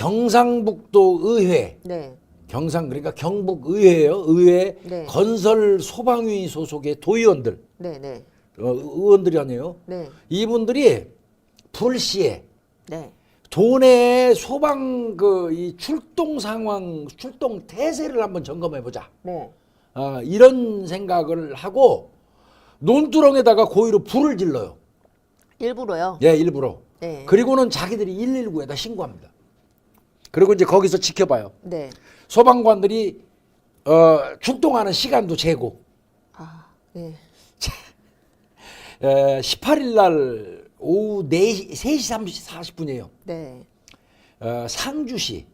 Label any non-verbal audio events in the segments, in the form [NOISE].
경상북도 의회 네. 경상 그러니까 경북 의회예요. 의회 네. 건설 소방위 소속의 도의원들 네, 네. 어, 의원들이 아니에요. 네. 이분들이 불시에 네. 도내 소방 그 이 출동 상황, 출동 태세를 한번 점검해 보자. 네. 아, 이런 생각을 하고 논두렁에다가 고의로 불을 질러요. 일부러요. 예, 일부러. 네. 그리고는 자기들이 119에다 신고합니다. 그리고 이제 거기서 지켜봐요. 네. 소방관들이 어, 출동하는 시간도 재고. 아, 네. [LAUGHS] 에, 18일 날 오후 4시, 3시 40분이에요. 네. 어, 상주시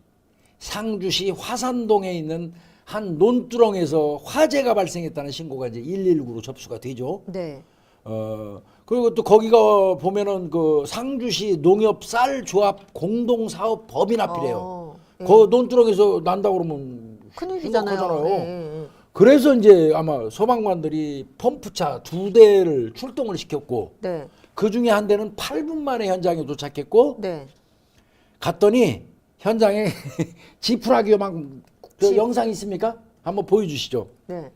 상주시 화산동에 있는 한 논두렁에서 화재가 발생했다는 신고가 이제 119로 접수가 되죠. 네. 어 그리고 또 거기가 보면은 그 상주시 농협 쌀 조합 공동 사업 법인 앞이래요. 어, 예. 그 논두렁에서 난다 그러면 큰일이잖아요. 심각하잖아요. 예, 예, 예. 그래서 이제 아마 소방관들이 펌프차 두 대를 출동을 시켰고 네. 그 중에 한 대는 8분 만에 현장에 도착했고 네. 갔더니 현장에 [LAUGHS] 지푸라기가 막그 지- 영상 있습니까? 한번 보여주시죠. 네.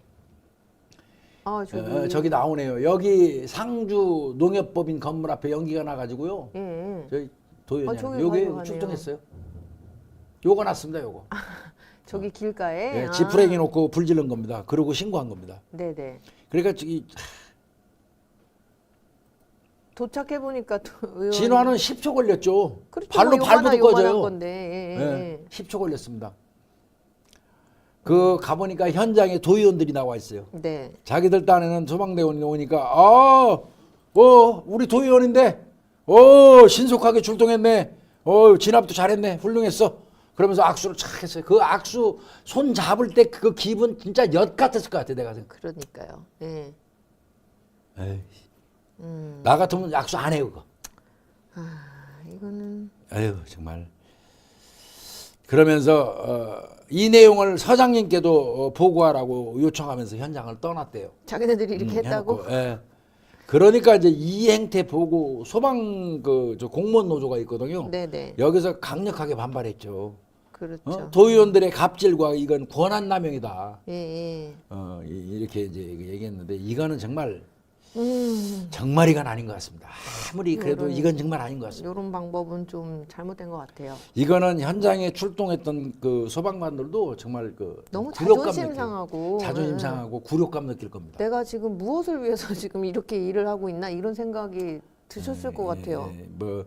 아, 저기. 어, 저기 나오네요. 여기 상주 농협법인 건물 앞에 연기가 나가지고요. 예, 예. 저희 도현이 아, 저기 여기 가져가네요. 출동했어요. 요거 났습니다. 요거. 저기 길가에. 예, 아. 지푸라기 놓고 불 지른 겁니다. 그러고 신고한 겁니다. 네, 네. 그러니까 저기 도착해 보니까 또 의원 진화는 10초 걸렸죠. 그렇죠. 발로 뭐 발부도 요만한 꺼져요. 건데. 예, 예, 예, 예. 10초 걸렸습니다. 그 가보니까 현장에 도의원들이 나와 있어요. 네. 자기들 딴에는 소방대원이 오니까 아, 어, 우리 도의원인데, 어, 신속하게 출동했네. 어, 진압도 잘했네. 훌륭했어. 그러면서 악수를 착 했어요. 그 악수 손 잡을 때 그 기분 진짜 엿 같았을 것 같아 내가 생각. 그러니까요. 예. 에이, 음. 나 같으면 악수 안 해요 그거. 아, 이거는 아유 정말. 그러면서 어, 이 내용을 서장님께도 어, 보고하라고 요청하면서 현장을 떠났대요. 자기네들이 이렇게 음, 했다고? 해놓고, 예. 그러니까 이제 이 행태 보고 소방 그 저 공무원 노조가 있거든요. 네, 네. 여기서 강력하게 반발했죠. 그렇죠. 어? 도의원들의 갑질과 이건 권한 남용이다. 예, 예. 어, 이- 이렇게 이제 얘기했는데 이거는 정말 음. 정말 이건 아닌 것 같습니다. 아무리 그래도 요런- 이건 정말 아닌 것 같습니다. 요런 방법은 좀 잘못된 것 같아요. 이거는 현장에 출동했던 그 소방관들도 정말 그 너무 자존심 느낄- 상하고 자존심 예. 상하고 굴욕감 느낄 겁니다. 내가 지금 무엇을 위해서 [LAUGHS] 지금 이렇게 일을 하고 있나 이런 생각이 드셨을 것 같아요. 예, 뭐,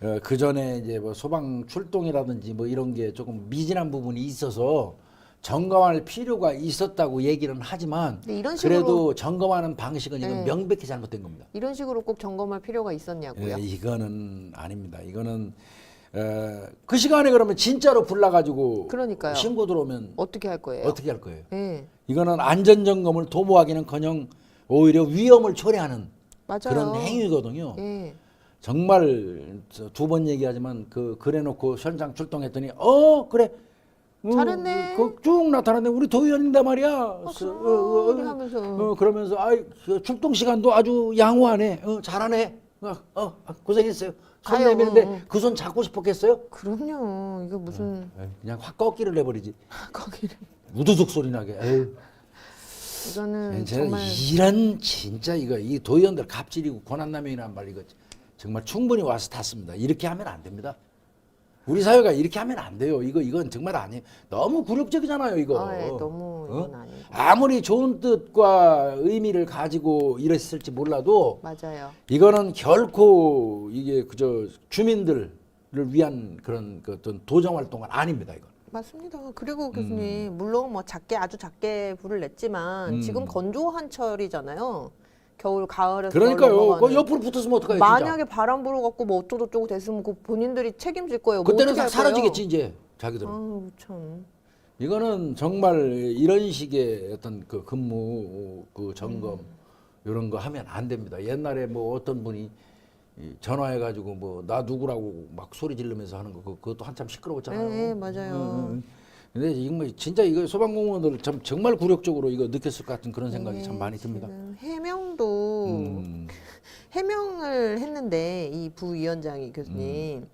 뭐그 전에 이제 뭐 소방 출동이라든지 뭐 이런 게 조금 미진한 부분이 있어서 점검할 필요가 있었다고 얘기는 하지만 근데 이런 식으로 그래도 점검하는 방식은 이건 네. 명백히 잘못된 겁니다. 이런 식으로 꼭 점검할 필요가 있었냐고요. 예, 이거는 아닙니다. 이거는 어, 그 시간에 그러면 진짜로 불나가지고 그러니까요. 신고 들어오면 어떻게 할 거예요? 어떻게 할 거예요? 예. 이거는 안전 점검을 도모하기는커녕 오히려 위험을 초래하는 맞아요. 그런 행위거든요. 예. 정말 두 번 얘기하지만 그 그래놓고 현장 출동했더니 어 그래 어, 잘했네. 그, 쭉 나타났네 우리 도의원인데 말이야 박수 그, 어, 어, 이렇게 하면서 어, 그러면서 아이 그 출동 시간도 아주 양호하네 어, 잘하네 어, 어, 고생했어요 손 가요. 내미는데 어, 어. 그손 잡고 싶었겠어요 그럼요. 이거 무슨 에이, 그냥 확 꺾기를 내버리지 [LAUGHS] 거기를 우두둑 소리 나게 에휴 이거는 제가 음, 정말 이런 진짜 이거 이 도의원들 갑질이고 권한남용이란 말 이거 정말 충분히 와서 탔습니다. 이렇게 하면 안 됩니다. 우리 사회가 이렇게 하면 안 돼요. 이거 이건 정말 아니에요. 너무 굴욕적이잖아요. 이거. 아, 예, 너무 어? 이건 아니고 아무리 좋은 뜻과 의미를 가지고 이랬을지 몰라도 맞아요. 이거는 결코 이게 그저 주민들을 위한 그런 그 어떤 도정 활동은 아닙니다. 이거. 맞습니다. 그리고 교수님 물론 뭐 작게 아주 작게 불을 냈지만 음. 지금 건조한 철이잖아요. 겨울 가을에서 그러니까요. 그 옆으로 붙었으면 어떡해요, 만약에 바람 불어 갖고 뭐 어쩌고 저쩌고 됐으면 그 본인들이 책임질 거예요. 뭐 그때는 어떻게 다할 사라지겠지 이제 자기들은. 아우 참. 이거는 정말 이런 식의 어떤 그 근무 그 점검 이런 거 하면 안 됩니다. 옛날에 뭐 어떤 분이 이 전화해 가지고 뭐 나 누구라고 막 소리 지르면서 하는 거 그거- 그것도 한참 시끄러웠잖아요. 네, 네, 맞아요. 응, 응. 근데 이거 뭐 진짜 이거 소방공무원들 참 정말 굴욕적으로 이거 느꼈을 것 같은 그런 생각이 네, 참 많이 듭니다. 지금 해명도 음. [LAUGHS] 해명을 했는데 이 부위원장이 교수님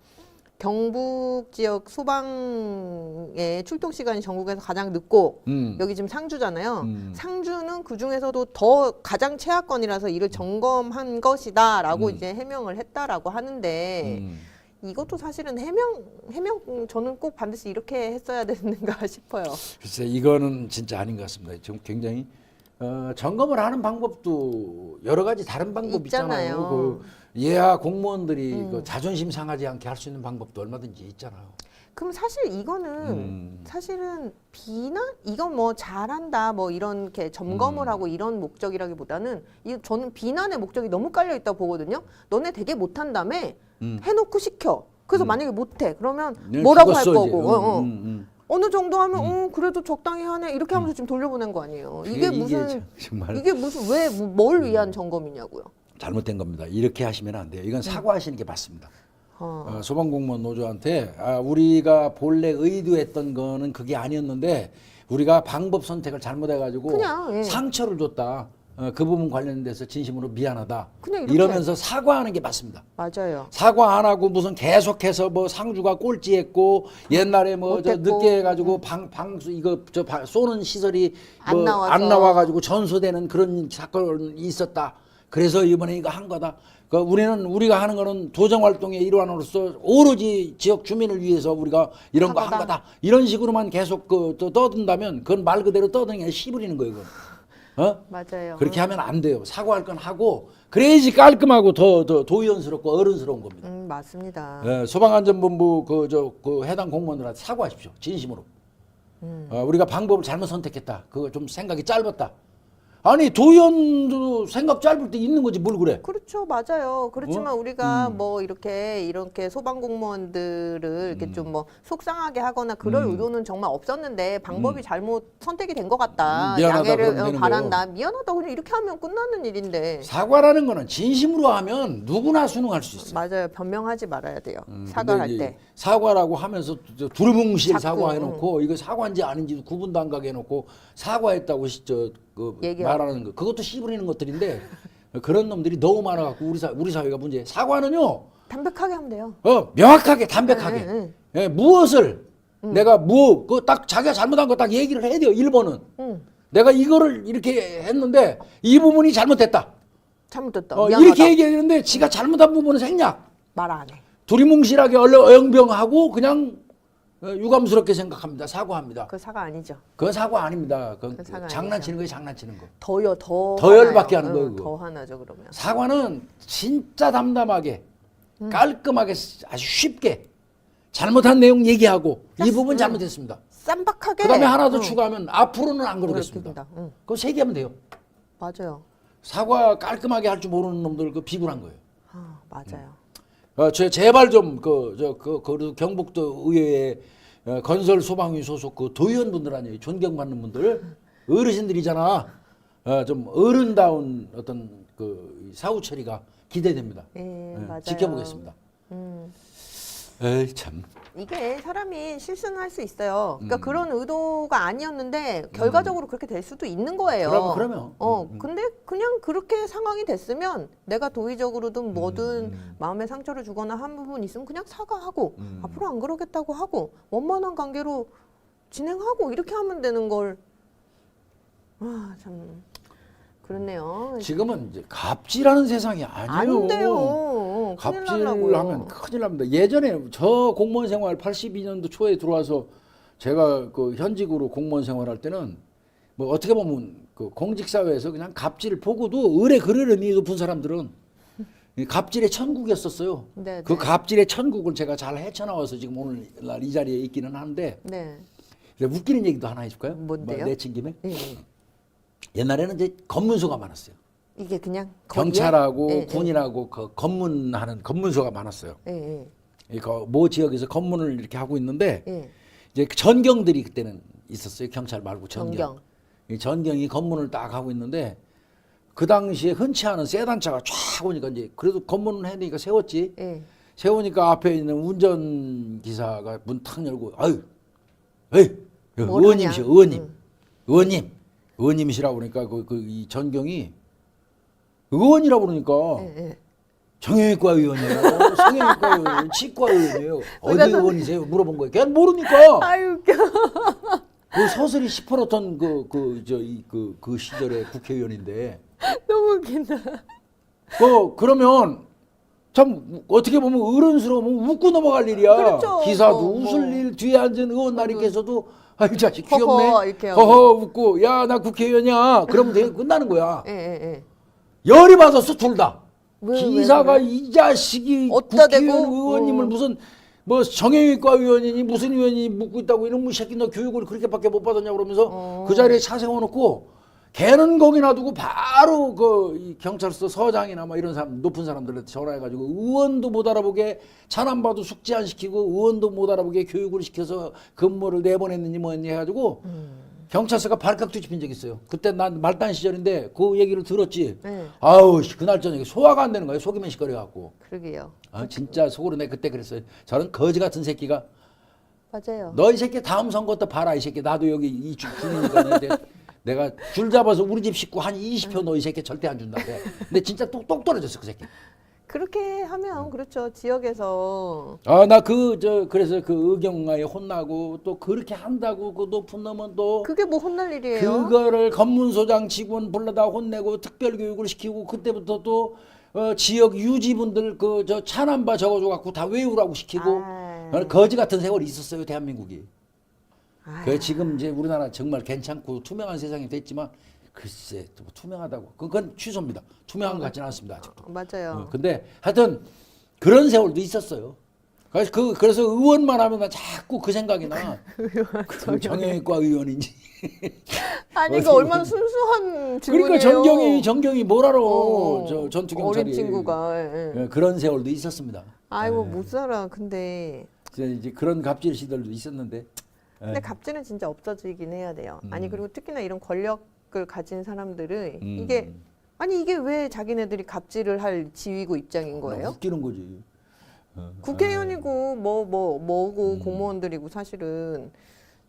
경북 지역 소방의 출동 시간이 전국에서 가장 늦고 음. 여기 지금 상주잖아요. 음. 상주는 그 중에서도 더 가장 최하권이라서 이를 점검한 것이다라고 음. 이제 해명을 했다라고 하는데 음. 이것도 사실은 해명 해명 음, 저는 꼭 반드시 이렇게 했어야 되는가 [LAUGHS] 싶어요. 글쎄 이거는 진짜 아닌 것 같습니다. 지금 굉장히 어, 점검을 하는 방법도 여러 가지 다른 방법 있잖아요. 있잖아요. 그 예하 공무원들이 음. 그 자존심 상하지 않게 할 수 있는 방법도 얼마든지 있잖아요. 그럼 사실 이거는 음. 사실은 비난 이건 뭐 잘한다 뭐 이런 게 점검을 음. 하고 이런 목적이라기보다는 이 저는 비난의 목적이 너무 깔려 있다고 보거든요. 너네 되게 못한다며 음. 해놓고 시켜. 그래서 음. 만약에 못해 그러면 네, 뭐라고 할. 거고 어, 어. 음, 음, 어느 정도 하면 어 그래도 적당히 하네 이렇게 하면서 지금 돌려보낸 거 아니에요. 음. 이게 그게 무슨 참- 정말 이게 무슨 왜 뭘 위한 점검이냐고요. 잘못된 겁니다. 이렇게 하시면 안 돼요. 이건 사과하시는 게 맞습니다. 어. 어, 소방공무원 노조한테 아, 우리가 본래 의도했던 거는 그게 아니었는데 우리가 방법 선택을 잘못해가지고 그냥, 예. 상처를 줬다. 어, 그 부분 관련돼서 진심으로 미안하다. 그냥. 이러면서 사과하는 게 맞습니다. 맞아요. 사과 안 하고 무슨 계속해서 뭐 상주가 꼴찌했고 옛날에 뭐 저 못했고. 늦게 해가지고 방 방수 이거 저 바- 쏘는 시설이 안 뭐 나와서. 안 나와가지고 전소되는 그런 사건이 있었다. 그래서 이번에 이거 한 거다. 그 우리는 우리가 하는 거는 도정 활동의 일환으로서 오로지 지역 주민을 위해서 우리가 이런 거 한. 거다. 이런 식으로만 계속 그 또 떠든다면 그건 말 그대로 떠드는 게 씨부리는 거예요. 그건. 어? 맞아요. 그렇게 하면 안 돼요. 사과할 건 하고 그래야지 깔끔하고 더, 더 도의원스럽고 어른스러운 겁니다. 음 맞습니다. 예, 소방안전본부 그 저 그 해당 공무원들한테 사과하십시오. 진심으로. 음. 어, 우리가 방법을 잘못 선택했다. 그거 좀 생각이 짧았다. 아니 도의원도 생각 짧을 때 있는 거지 뭘 그래? 그렇죠, 맞아요. 그렇지만 어? 우리가 음. 뭐 이렇게 이렇게 소방 공무원들을 이렇게 좀 뭐 속상하게 하거나 그럴 음. 의도는 정말 없었는데 방법이 잘못 선택이 된 것 같다. 음, 미안하다 양해를 그러면 어, 되는 바란다. 미안하다. 그냥 이렇게 하면 끝나는 일인데. 사과라는 거는 진심으로 하면 누구나 수능할 수 있어 요. 맞아요. 변명하지 말아야 돼요. 음, 사과할 때. 사과라고 하면서 저 두루뭉실 자꾸, 사과해놓고 이거 사과인지 아닌지 구분도 안 가게 해놓고 사과했다고 시- 저, 그 얘기하고. 말하는 거 그것도 씨부리는 것들인데 그런 놈들이 너무 많아갖고 우리 사 우리 사회가 문제. 사과는요 담백하게 하면 돼요. 어 명확하게 담백하게 응, 응, 예, 무엇을 내가 뭐그딱 자기가 잘못한 거 딱 얘기를 해야 돼요. 1번은 응. 내가 이거를 이렇게 했는데 이 부분이 잘못됐다. 잘못됐다. 어, 미안하다. 이렇게 얘기해야 되는데 지가 잘못한 부분은 생략. 말 안 해. 두리뭉실하게 얼른 어영병하고 그냥 어, 유감스럽게 생각합니다. 사과합니다. 그 사과 아니죠. 그건 사과 아닙니다. 그건 그 사과 장난치는 거예요, 장난치는 거. 더요, 더. 더 화나요. 열받게 하는 응, 거예요, 그거. 더 화나죠, 그러면. 사과는 진짜 담담하게 음. 깔끔하게 아주 쉽게 잘못한 내용 얘기하고 이 음. 부분 잘못했습니다. 쌈박하게. 그다음에 하나 더 응. 추가하면 앞으로는 안 그러겠습니다. 응. 그거 세 개 하면 돼요. 맞아요. 사과 깔끔하게 할 줄 모르는 놈들 그 비굴한 거예요. 아, 맞아요. 어, 저 제발 좀 그 저 그 그 경북도 의회의 어, 건설 소방위 소속 그 도의원분들 아니에요 존경받는 분들 어르신들이잖아 어, 좀 어른다운 어떤 그 사후 처리가 기대됩니다. 예, 예, 맞아요. 지켜보겠습니다. 음, 에이 참. 이게 사람이 실수는 할 수 있어요. 그러니까 음. 그런 의도가 아니었는데 결과적으로 그렇게 될 수도 있는 거예요. 그럼, 그러면. 어, 음, 음. 근데 그냥 그렇게 상황이 됐으면 내가 도의적으로든 뭐든 음. 마음에 상처를 주거나 한 부분 있으면 그냥 사과하고 음. 앞으로 안 그러겠다고 하고 원만한 관계로 진행하고 이렇게 하면 되는 걸. 아, 참 그렇네요. 지금은 이제 갑질하는 세상이 아니에요. 안 돼요. 큰일 날라고요. 갑질하면 큰일 납니다. 예전에 저 공무원 생활 82년도 초에 들어와서 제가 그 현직으로 공무원 생활할 때는 뭐 어떻게 보면 그 공직 사회에서 그냥 갑질을 보고도 의뢰 그르름이 높은 사람들은 이 갑질의 천국이었었어요. 네, 그 네. 갑질의 천국을 제가 잘 헤쳐나와서 지금 오늘날 이 자리에 있기는 한데 네. 근데 웃기는 얘기도 하나 해줄까요? 뭔데요? 뭐 내친 김에 예, 예. 옛날에는 이제 검문소가 많았어요. 이게 그냥 거기에? 경찰하고 예, 예. 군인하고 그 검문하는 검문소가 많았어요. 예, 예, 이거 모 지역에서 검문을 이렇게 하고 있는데 예. 이제 그 전경들이 그때는 있었어요. 경찰 말고 전경. 전경. 이 전경이 검문을 딱 하고 있는데 그 당시에 흔치 않은 세단차가 쫙 오니까 이제 그래도 검문을 해야 되니까 세웠지. 예. 세우니까 앞에 있는 운전 기사가 문 탁 열고 아유, 에이, 뭘 의원님이시, 하냐? 의원님, 응. 의원님, 의원님이시라고 그러니까 그, 그 이 전경이 의원이라고 그러니까 예, 예. 정형외과 의원이에요. 성형외과 의원, 치과 의원이에요. 어디 의사 선- 의원이세요? 물어본 거예요. 걔는 모르니까. 아유 웃겨. 그 서슬이 시퍼렇던 그 그 저 이 그 그 시절에 국회의원인데 너무 웃긴다. 그 그러면 참 어떻게 보면 어른스러우면 웃고 넘어갈 일이야. 그렇죠. 기사도 뭐, 웃을 뭐. 일 뒤에 앉은 의원 나리께서도 아이 자식 귀엽네. 허허 이렇게 하고. 허허 웃고 야 나 국회의원이야. 그러면 되게 끝나는 거야. 예, 예, 예. 열이 받았어 둘 다. 왜, 기사가 왜, 왜? 이 자식이 어디다 국회의원 대고? 의원님을 어. 무슨 뭐 정형외과 의원이니 무슨 의원이 묻고 있다고 이놈의 새끼 너 교육을 그렇게밖에 못 받았냐 그러면서 어. 그 자리에 차 세워놓고 걔는 거기 놔두고 바로 그이 경찰서 서장이나 뭐 이런 사람 높은 사람들한테 전화해가지고 의원도 못 알아보게 차남봐도 숙지 안 시키고 의원도 못 알아보게 교육을 시켜서 근무를 내보냈는지 뭐했니 해가지고 음. 경찰서가 발칵 뒤집힌 적 있어요. 그때 난 말단 시절인데 그 얘기를 들었지. 네. 아우 씨, 그날 저녁에 소화가 안 되는 거예요. 속이면 시끄러 갖고. 그러게요. 아 진짜 속으로 내 그때 그랬어요. 저런 거지 같은 새끼가 맞아요. 너 이 새끼 다음 선거 때 봐라 이 새끼 나도 여기 이 주- 주민이니까 내- 내가 줄 잡아서 우리 집 식구 한 20표 너 이 새끼 절대 안 준다. 돼. 근데 진짜 똑 똑 떨어졌어 그 새끼. 그렇게 하면 그렇죠. 지역에서 아 나 그 저 그래서 그 의경아에 혼나고 또 그렇게 한다고 그 높은 놈은 또 그게 뭐 혼날 일이에요? 그거를 검문소장 직원 불러다 혼내고 특별 교육을 시키고 그때부터 또 어, 지역 유지분들 그 저 차남바 적어줘 갖고 다 외우라고 시키고 아. 어, 거지 같은 세월이 있었어요 대한민국이. 아, 그 지금 이제 우리나라 정말 괜찮고 투명한 세상이 됐지만 글쎄 또 투명하다고 그건 취소입니다. 투명한 것 같지는 않습니다 아직도. 어, 맞아요. 어, 근데 하여튼 그런 세월도 있었어요. 그래서 그 그래서 의원만 하면 나 자꾸 그 생각이 나. [LAUGHS] 그 정형외과 의원인지. [LAUGHS] 아니 그 얼마나 순수한 질문이에요. 그러니까 정경이 정경이 뭘 알아? 어, 저 전투 경찰이. 어린 친구가. 예, 예. 예, 그런 세월도 있었습니다. 아이고 네. 못 살아. 근데 이제 그런 갑질 시절도 있었는데. 예. 근데 갑질은 진짜 없어지긴 해야 돼요. 아니 음. 그리고 특히나 이런 권력을 가진 사람들은 음. 이게 아니 이게 왜 자기네들이 갑질을 할 지위고 입장인 거예요? 웃기는 거지. 어. 국회의원이고 뭐 뭐 뭐 고 음. 공무원들이고 사실은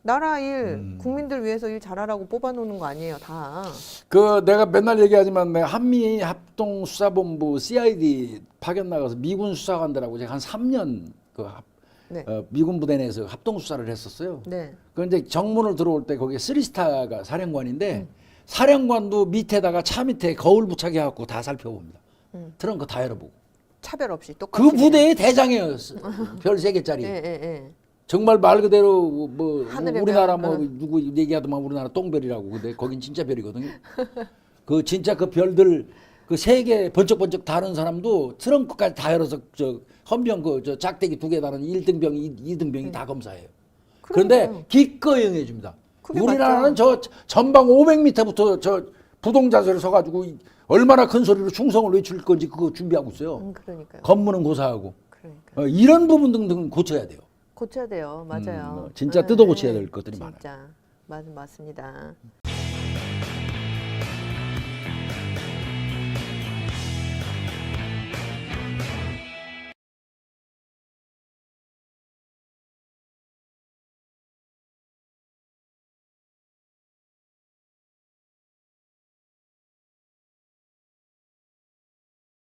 나라 일 음. 국민들 위해서 일 잘하라고 뽑아놓는 거 아니에요 다. 그 내가 맨날 얘기하지만 내가 한미 합동 수사본부 CID 파견 나가서 미군 수사관들하고 제가 한 3년 그 합- 네. 어, 미군 부대 내에서 합동 수사를 했었어요. 네. 그런데 정문을 들어올 때 거기에 쓰리스타가 사령관인데 음. 사령관도 밑에다가 차 밑에 거울 부착해 갖고 다 살펴봅니다. 음. 트렁크 다 열어보고. 차별 없이 그 똑같이. 부대의 대장이에요. [LAUGHS] 별세 개짜리. 예, 예, 예. 정말 말 그대로 뭐 우리나라 별. 뭐 응. 누구 얘기하더만 우리나라 똥별이라고 근데 거긴 진짜 별이거든요. [LAUGHS] 그 진짜 그 별들 그 세 개 번쩍번쩍 다른 사람도 트렁크까지 다 열어서 저 헌병 그저 짝대기 두 개 다른 1등병, 2등병이 다 검사해요. 그런데 그러니까요. 기꺼이 응해 줍니다. 그게 우리나라는 저 전방 500m부터 저 부동자세를 서 가지고 얼마나 큰 소리로 충성을 외칠 건지 그거 준비하고 있어요. 음, 그러니까요. 검문은 고사하고 그러니까 어, 이런 부분 등등 고쳐야 돼요. 고쳐야 돼요. 맞아요. 음, 진짜 예, 뜯어 고쳐야 예. 될 것들이 많아요. 진짜 맞 맞습니다.